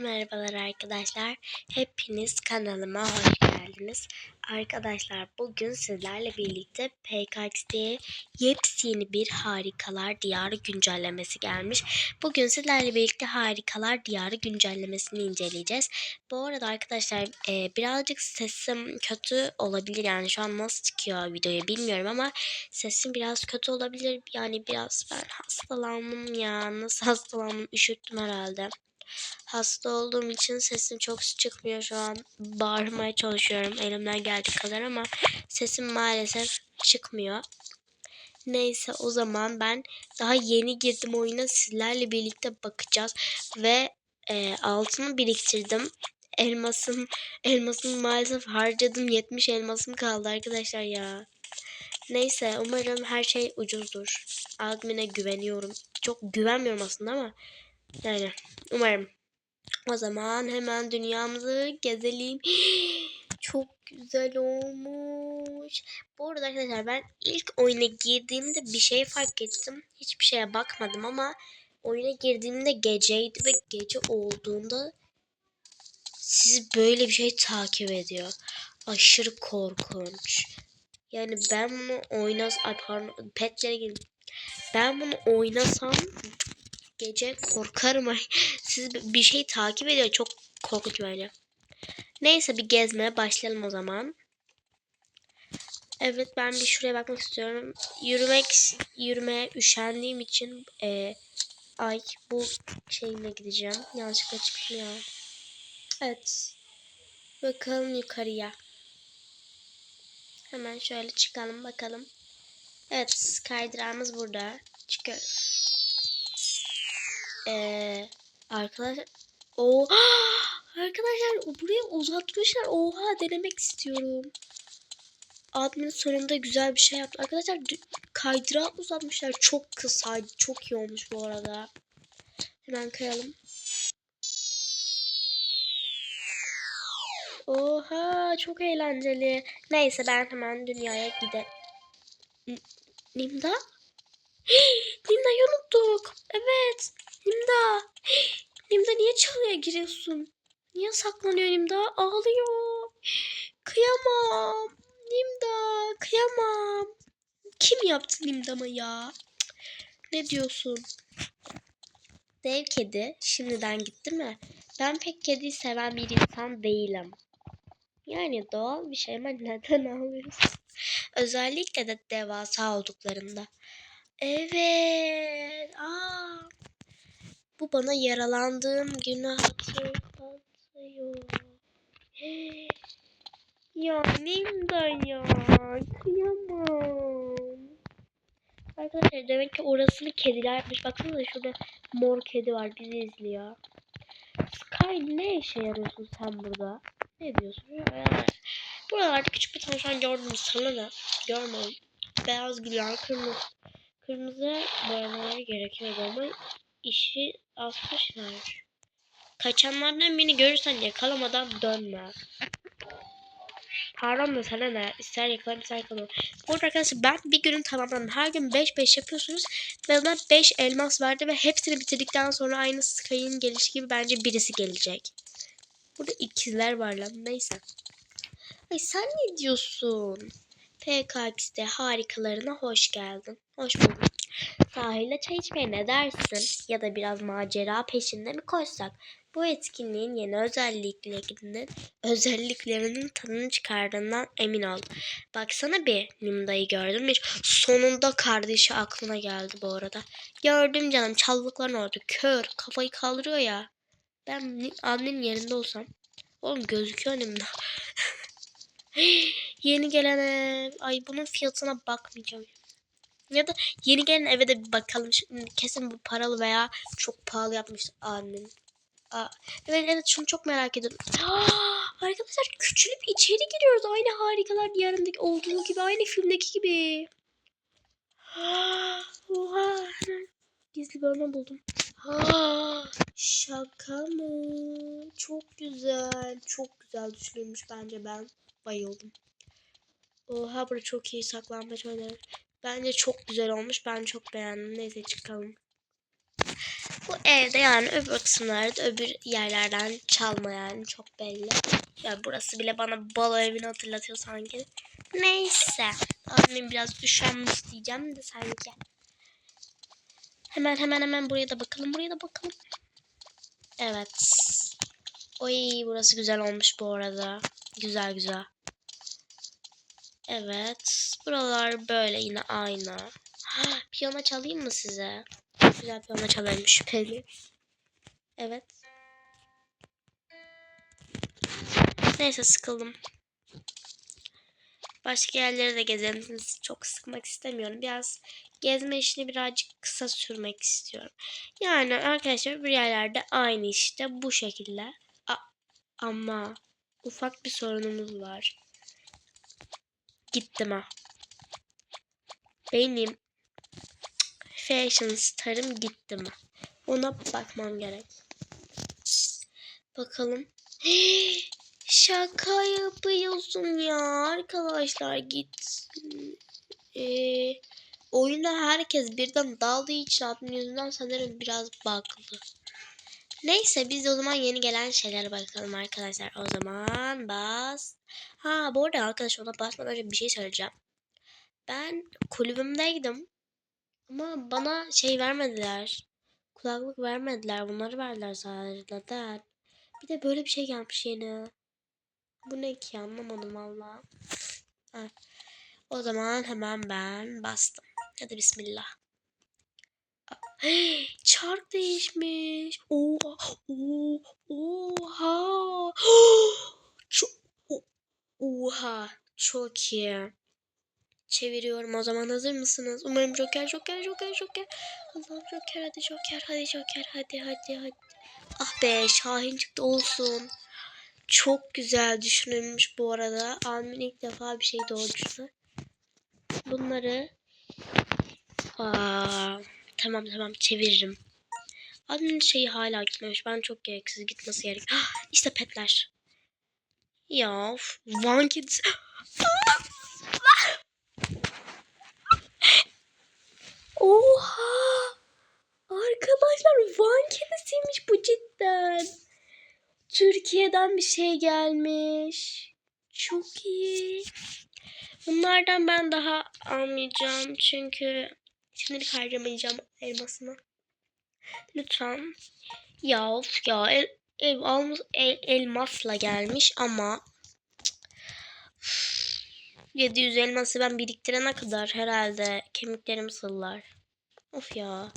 merhabalar arkadaşlar. Hepiniz kanalıma hoş geldiniz. Arkadaşlar bugün sizlerle birlikte PKX'de yepyeni bir Harikalar Diyarı güncellemesi gelmiş. Bugün sizlerle birlikte Harikalar Diyarı güncellemesini inceleyeceğiz. Bu arada arkadaşlar e, birazcık sesim kötü olabilir. Yani şu an nasıl çıkıyor videoya bilmiyorum ama sesim biraz kötü olabilir. Yani biraz ben hastalandım ya. Nasıl hastalandım? Üşüttüm herhalde. Hasta olduğum için sesim çok çıkmıyor şu an. Bağırmaya çalışıyorum elimden geldiği kadar ama sesim maalesef çıkmıyor. Neyse o zaman ben daha yeni girdim oyuna sizlerle birlikte bakacağız ve e, altını biriktirdim. Elmasım elmasımı maalesef harcadım. 70 elmasım kaldı arkadaşlar ya. Neyse umarım her şey ucuzdur. Admin'e güveniyorum. Çok güvenmiyorum aslında ama yani umarım. O zaman hemen dünyamızı gezelim. Çok güzel olmuş. Bu arada arkadaşlar ben ilk oyuna girdiğimde bir şey fark ettim. Hiçbir şeye bakmadım ama oyuna girdiğimde geceydi ve gece olduğunda sizi böyle bir şey takip ediyor. Aşırı korkunç. Yani ben bunu oynas... Ay pardon petlere girdim. Ben bunu oynasam gece korkarım. Siz bir şey takip ediyor. Çok korkunç böyle. Neyse bir gezmeye başlayalım o zaman. Evet ben bir şuraya bakmak istiyorum. Yürümek yürümeye üşendiğim için e, ay bu şeyine gideceğim. Yanlışlıkla çıktım ya. Evet. Bakalım yukarıya. Hemen şöyle çıkalım bakalım. Evet kaydırağımız burada. Çıkıyoruz. Ee, arkadaşlar o arkadaşlar buraya uzatmışlar. Oha denemek istiyorum. Admin sonunda güzel bir şey yaptı. Arkadaşlar kaydırağı uzatmışlar. Çok kısa. Çok iyi olmuş bu arada. Hemen kayalım. Oha çok eğlenceli. Neyse ben hemen dünyaya gidelim. Nimda? Nimda'yı unuttuk. Evet. Nimda. Nimda niye çalıya giriyorsun? Niye saklanıyor Nimda? Ağlıyor. Kıyamam. Nimda kıyamam. Kim yaptı Nimda'mı ya? Ne diyorsun? Dev kedi şimdiden gitti mi? Ben pek kediyi seven bir insan değilim. Yani doğal bir şey ama neden ağlıyorsun? Özellikle de devasa olduklarında. Evet. Aa. Bu bana yaralandığım günü hatırlatıyor. Ya Nimda ya. Kıyamam. Arkadaşlar demek ki orasını kediler yapmış. Baksanıza şurada mor kedi var bizi izliyor. Sky ne işe yarıyorsun sen burada? Ne diyorsun? Buralarda küçük bir tavşan gördüm. Sana ne? Görmedim. Beyaz gülüyor. Kırmızı. Kırmızı boyamaları gerekiyordu ama işi asmışlar. Kaçanlardan birini görürsen yakalamadan dönme. Pardon da sana ne? İster yakalayayım ister yakalayayım. Burada arkadaşlar ben bir günün tamamladım. Her gün 5-5 yapıyorsunuz. Ve bana 5 elmas verdi ve hepsini bitirdikten sonra aynı Sky'ın gelişi gibi bence birisi gelecek. Burada ikizler var lan. Neyse. Ay sen ne diyorsun? PKX'de harikalarına hoş geldin. Hoş bulduk. Sahilde çay içmeye ne dersin? Ya da biraz macera peşinde mi koşsak? Bu etkinliğin yeni özelliklerinin özelliklerinin tadını çıkardığından emin ol. Baksana bir Nimda'yı gördün mü? Sonunda kardeşi aklına geldi bu arada. Gördüm canım çalılıkların orada kör kafayı kaldırıyor ya. Ben annenin yerinde olsam. Oğlum gözüküyor Nimda. Yeni gelen. Ay bunun fiyatına bakmayacağım. Ya da yeni gelen eve de bir bakalım. Kesin bu paralı veya çok pahalı yapmıştır annen. Aa, evet evet şunu çok merak ediyorum. Arkadaşlar küçülüp içeri giriyoruz. Aynı harikalar diyarındaki olduğu gibi. Aynı filmdeki gibi. Oha. Gizli bölme buldum. Aa, şaka mı? Çok güzel. Çok güzel düşünülmüş bence ben. Bayıldım. Oha burada çok iyi saklanmaç oynar. Bence çok güzel olmuş. Ben çok beğendim. Neyse çıkalım. Bu evde yani öbür kısımlarda öbür yerlerden çalma yani çok belli. Ya burası bile bana balo evini hatırlatıyor sanki. Neyse. Abimin biraz üşenmiş diyeceğim de sanki. Hemen hemen hemen buraya da bakalım. Buraya da bakalım. Evet. Oy burası güzel olmuş bu arada. Güzel güzel. Evet. Buralar böyle yine aynı. Piyano çalayım mı size? Güzel piyano çalarım şüpheli. Evet. Neyse sıkıldım. Başka yerlere de gezelim. Çok sıkmak istemiyorum. Biraz gezme işini birazcık kısa sürmek istiyorum. Yani arkadaşlar bir yerlerde aynı işte bu şekilde. A- ama ufak bir sorunumuz var. Gittim ha. Benim fashion starım gitti mi? Ona bakmam gerek. Bakalım. Şaka yapıyorsun ya arkadaşlar git. Ee, oyunda herkes birden daldığı için admin yüzünden sanırım biraz bug'lı. Neyse biz o zaman yeni gelen şeylere bakalım arkadaşlar. O zaman bas. Ha bu arada arkadaşlar ona basmadan önce bir şey söyleyeceğim. Ben kulübümdeydim. Ama bana şey vermediler. Kulaklık vermediler. Bunları verdiler sadece. Neden? Bir de böyle bir şey gelmiş yeni. Bu ne ki anlamadım valla. O zaman hemen ben bastım. Hadi bismillah. Hey, çark değişmiş. Oha. Oha. Çok, oha. Çok iyi. Çeviriyorum o zaman hazır mısınız? Umarım Joker, Joker, Joker, Joker. Allah'ım Joker hadi Joker, hadi Joker, hadi hadi hadi. Ah be Şahin çıktı olsun. Çok güzel düşünülmüş bu arada. Almin ilk defa bir şey doğru. Bunları tamam tamam çeviririm. Admin şeyi hala gitmemiş. Ben çok gereksiz gitmesi gerek. Ah, işte petler. Ya of, One Kids. Oha! Arkadaşlar Van kedisiymiş bu cidden. Türkiye'den bir şey gelmiş. Çok iyi. Bunlardan ben daha almayacağım çünkü şimdilik harcamayacağım elmasını. Lütfen. Ya of ya el, ev almış el, elmasla gelmiş ama 700 elması ben biriktirene kadar herhalde kemiklerim sıllar. Of ya.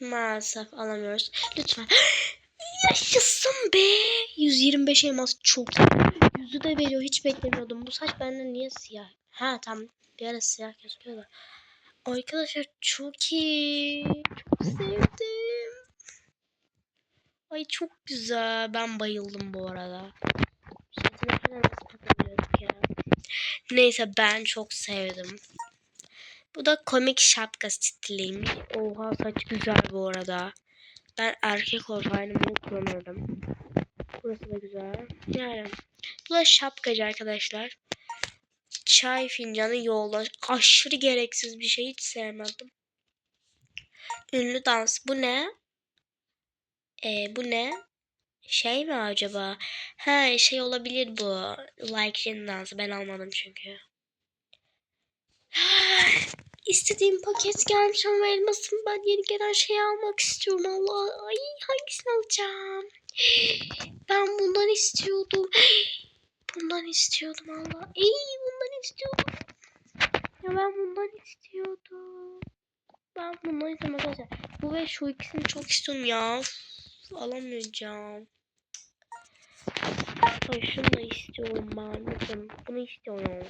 Maalesef alamıyoruz. Lütfen. Yaşasın be. 125 elmas çok. Yüzü de veriyor. Hiç beklemiyordum. Bu saç bende niye siyah? Ha tam bir ara siyah gözüküyor da. Arkadaşlar çok iyi. Çok sevdim. Ay çok güzel. Ben bayıldım bu arada. Neyse ben çok sevdim. Bu da komik şapka stiliymiş. Oha saç güzel bu arada. Ben erkek olsaydım bunu kullanırdım. Burası da güzel. Yani bu da şapkacı arkadaşlar. Çay fincanı yolda. Aşırı gereksiz bir şey. Hiç sevmedim. Ünlü dans. Bu ne? Ee, bu ne? Şey mi acaba? Ha şey olabilir bu. Like Jin dansı. Ben almadım çünkü. İstediğim paket gelmiş ama elmasım ben yeni gelen şeyi almak istiyorum. Allah ay hangisini alacağım? Ben bundan istiyordum. Bundan istiyordum Allah. Ey istiyordum. Ya ben bundan istiyordum. Ben bundan istedim arkadaşlar. Bu ve şu ikisini çok istiyorum ya. Alamayacağım. Ay şunu da istiyorum ben. Bakın bunu istiyorum.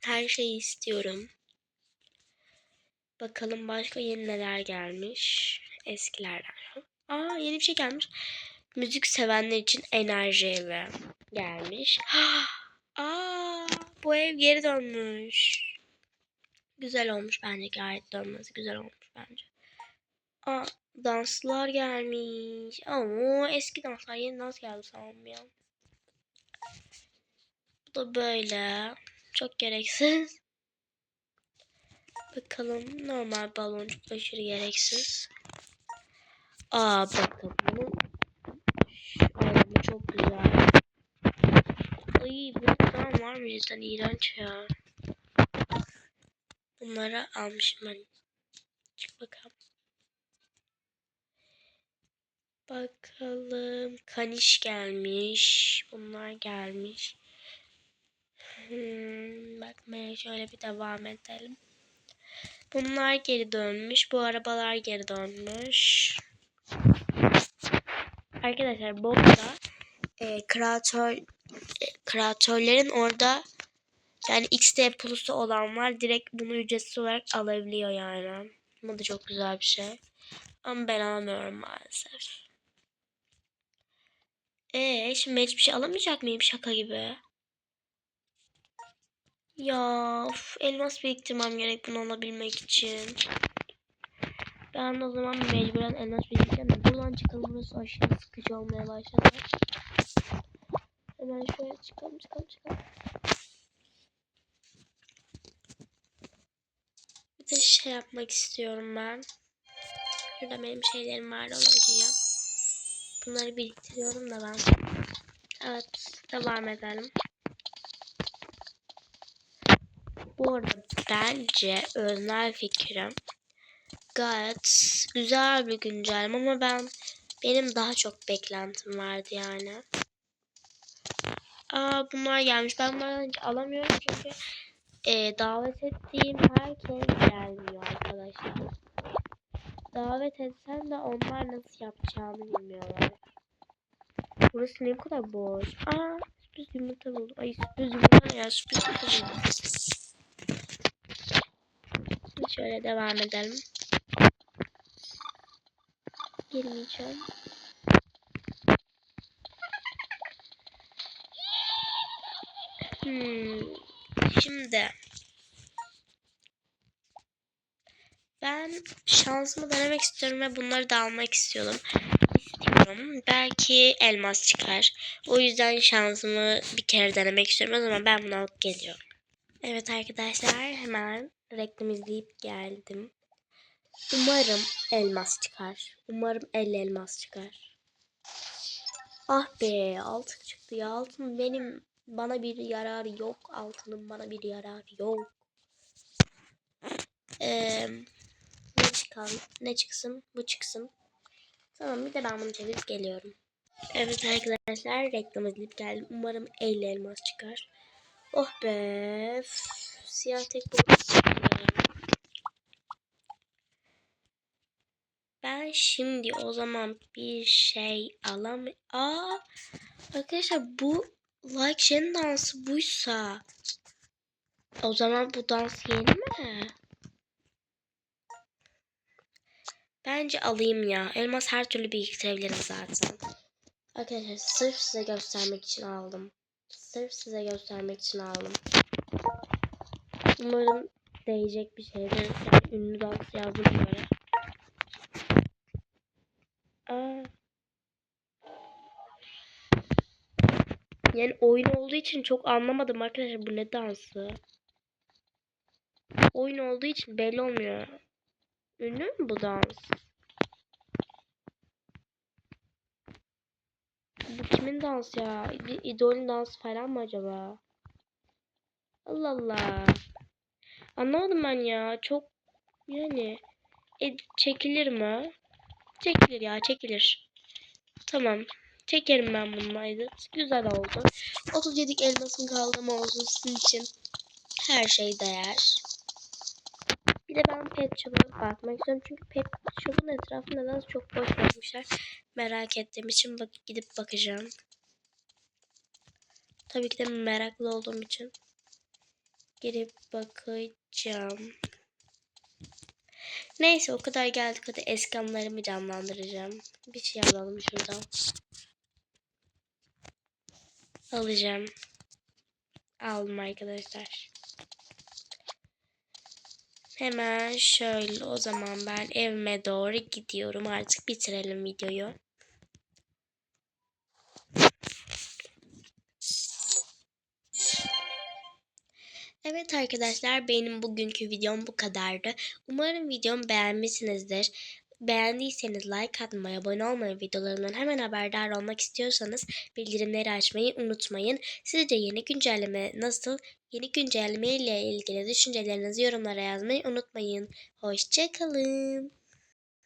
Her şeyi istiyorum. Bakalım başka yeni neler gelmiş. Eskilerden. Aa yeni bir şey gelmiş. Müzik sevenler için enerji evi gelmiş. Aa bu ev geri dönmüş. Güzel olmuş bence gayet dönmesi güzel olmuş bence. Aa danslar gelmiş. Aa eski danslar yeni dans geldi sanırım ya. Bu da böyle. Çok gereksiz. Bakalım normal baloncuk aşırı gereksiz. Aa bakın bunun çok güzel. Mı cidden iğrenç ya. Bunları almışım ben. Çık bakalım. Bakalım. Kaniş gelmiş. Bunlar gelmiş. Hmm, bakmaya şöyle bir devam edelim. Bunlar geri dönmüş. Bu arabalar geri dönmüş. Arkadaşlar arada e, kreatör kreatörlerin orada yani XD Plus'u olan var. Direkt bunu ücretsiz olarak alabiliyor yani. Bu da çok güzel bir şey. Ama ben alamıyorum maalesef. Eee şimdi hiçbir şey alamayacak mıyım şaka gibi? Ya of, elmas biriktirmem gerek bunu alabilmek için. Ben o zaman mecburen elmas biriktireceğim buradan çıkalım burası aşırı sıkıcı olmaya başladı. Hemen şöyle çıkalım çıkalım çıkalım. Bir de şey yapmak istiyorum ben. Şurada benim şeylerim var olacağım. Bunları biriktiriyorum da ben. Evet devam edelim. Bu arada bence öznel fikrim gayet güzel bir güncelleme ama ben benim daha çok beklentim vardı yani. Aa bunlar gelmiş. Ben bunlardan hiç alamıyorum çünkü e, davet ettiğim herkes gelmiyor arkadaşlar. Davet etsem de onlar nasıl yapacağını bilmiyorlar. Burası ne kadar boş. Aa sürpriz yumurta buldum. Ay sürpriz yumurta ya sürpriz yumurta buldum. Şöyle devam edelim. Girmeyeceğim. Hmm. Şimdi ben şansımı denemek istiyorum ve bunları da almak istiyorum. İstiyorum. Belki elmas çıkar. O yüzden şansımı bir kere denemek istiyorum. O zaman ben bunu alıp geliyorum. Evet arkadaşlar hemen reklam izleyip geldim. Umarım elmas çıkar. Umarım el elmas çıkar. Ah be altın çıktı ya. Altın benim bana bir yararı yok. Altının bana bir yararı yok. Ee, ne çıkalım? Ne çıksın? Bu çıksın. Tamam bir de ben bunu çevirip geliyorum. Evet arkadaşlar reklam edilip geldim. Umarım 50 elmas çıkar. Oh be. Siyah tek ya. Ben şimdi o zaman bir şey alam. Aa arkadaşlar bu like Jen dansı buysa o zaman bu dans yeni mi? Bence alayım ya. Elmas her türlü biriktirebilirim zaten. Arkadaşlar sırf size göstermek için aldım. Sırf size göstermek için aldım. Umarım değecek bir şeydir. Yani ünlü dans yazdım böyle. Aa. Yani oyun olduğu için çok anlamadım arkadaşlar bu ne dansı. Oyun olduğu için belli olmuyor. Ünlü mü bu dans? Bu kimin dansı ya? İdolün dansı falan mı acaba? Allah Allah. Anlamadım ben ya. Çok yani e, çekilir mi? Çekilir ya çekilir. Tamam. Çekerim ben bunlaydı. Güzel oldu. 37 elmasım kaldı ama olsun sizin için. Her şey değer. Bir de ben pet shop'a bakmak istiyorum. Çünkü pet shop'un etrafı neden çok boş bırakmışlar. Merak ettiğim için bak gidip bakacağım. Tabii ki de meraklı olduğum için. Girip bakacağım. Neyse o kadar geldik hadi eski anılarımı canlandıracağım. Bir şey alalım şuradan. Alacağım. Aldım arkadaşlar. Hemen şöyle o zaman ben evime doğru gidiyorum. Artık bitirelim videoyu. Evet arkadaşlar benim bugünkü videom bu kadardı. Umarım videomu beğenmişsinizdir. Beğendiyseniz like atmayı, abone olmayı, videolarımdan hemen haberdar olmak istiyorsanız bildirimleri açmayı unutmayın. Sizce yeni güncelleme nasıl? Yeni güncelleme ile ilgili düşüncelerinizi yorumlara yazmayı unutmayın. Hoşçakalın.